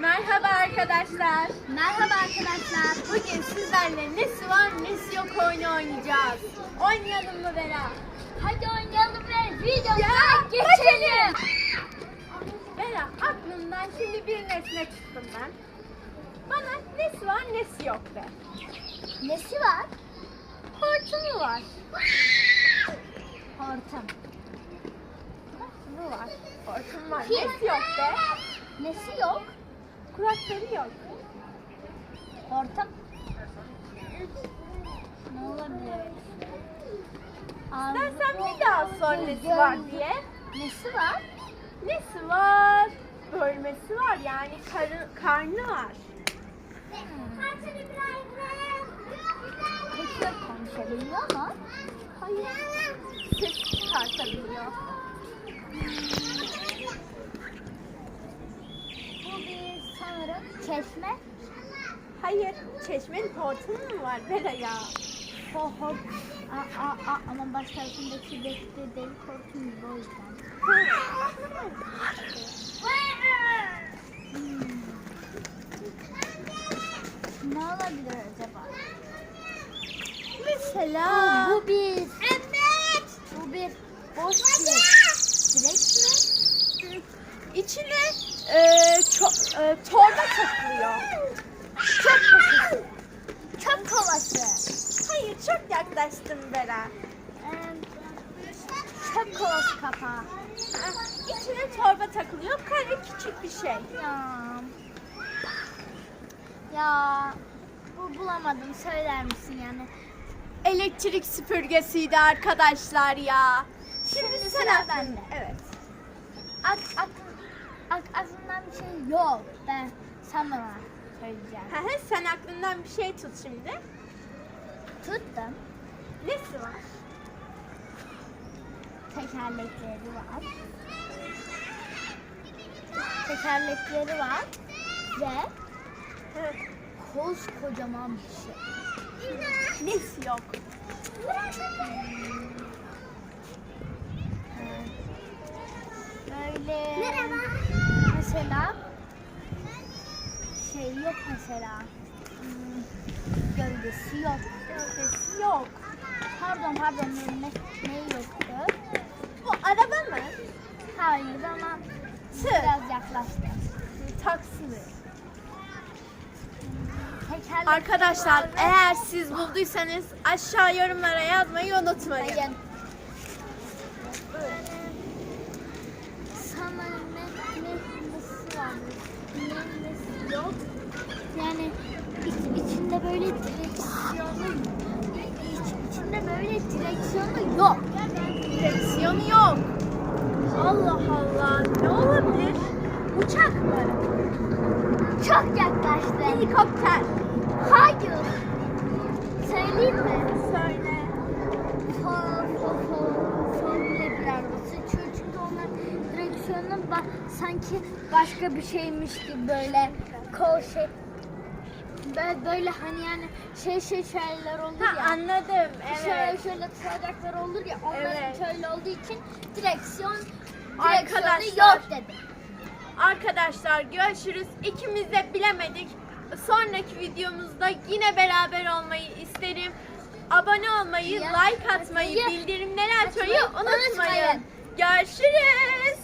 Merhaba arkadaşlar. Merhaba arkadaşlar. Bugün sizlerle nesi var nesi yok oyunu oynayacağız. Oynayalım mı Bera? Hadi oynayalım ve videoya Ya, geçelim. Bera aklımdan şimdi bir nesne çıktım ben. Bana nesi var nesi yok de. Nesi var? Hortumu var. Hortum. Hortumu var. Hortum var. Nesi yok de. Nesi yok? Kulakları yok. Hortum. Ne olabilir? İstersen bir daha sor nesi var diye. Nesi var? Nesi var? Bölmesi var yani karı, karnı var. Peki konuşabiliyor mu? Hayır. Ses çıkartabiliyor. Bu sanırım çeşme. Hayır. Çeşmenin hortumu mu var Bera ya? Ho ho. Aa, aa, aa, ama baş tarafındaki bekle delik hortum gibi o yüzden. Hmm. Ne olabilir acaba? Mesela. Bu bir. Evet. Bu bir boş bir direk mi? İçine e, ço- e, torba takılıyor. Çöp kovası. Çöp kovası. Hayır çok yaklaştım Bera. Çöp kovası kapağı. İçine torba takılıyor. Kare küçük bir şey. Ya. Ya. Bu bulamadım. Söyler misin yani? Elektrik süpürgesiydi arkadaşlar ya. Şimdi, Şimdi sıra bende. Evet. Ak, ak, aklımdan bir şey yok. Ben sen bana söyleyeceğim. Hı, sen aklından bir şey tut şimdi. Tuttum. Nesi var? Tekerlekleri var. Tekerlekleri var. Ve Hı. koskocaman bir şey. Nesi yok? Böyle mesela şey yok mesela. Hmm, Gövdesi yok. Gövdesi yok. Pardon pardon ne, ne, yoktu? Bu araba mı? Hayır ama Tır. biraz yaklaştı. Taksi mi? Tekerlek Arkadaşlar var eğer siz bulduysanız aşağı yorumlara yazmayı unutmayın. Hayır. Sana ne, ne nesi var? Ne nesi yok? Yani iç, içinde böyle direksiyonu iç, içinde böyle direksiyonu yok. Direksiyonu yok. Allah Allah. Ne olabilir? Uçak mı? Çok yaklaştı. Helikopter. Hayır. Söyleyeyim mi? Söyle. Fa, fa, fa, Formula 1 arabası. Çünkü çünkü onlar direksiyonu ba- sanki başka bir şeymiş gibi böyle kol şey böyle, böyle hani yani şey şey şeyler olur Ha ya. anladım. Şöyle Evet. şöyle tutacaklar olur ya. Onların Evet. şöyle olduğu için direksiyon direksiyonu yok dedim. Arkadaşlar görüşürüz. İkimiz de bilemedik. Sonraki videomuzda yine beraber olmayı isterim. Abone olmayı, Ya, like atmayı, atmayı, bildirimleri açmayı açmayı unutmayın. unutmayın. Görüşürüz.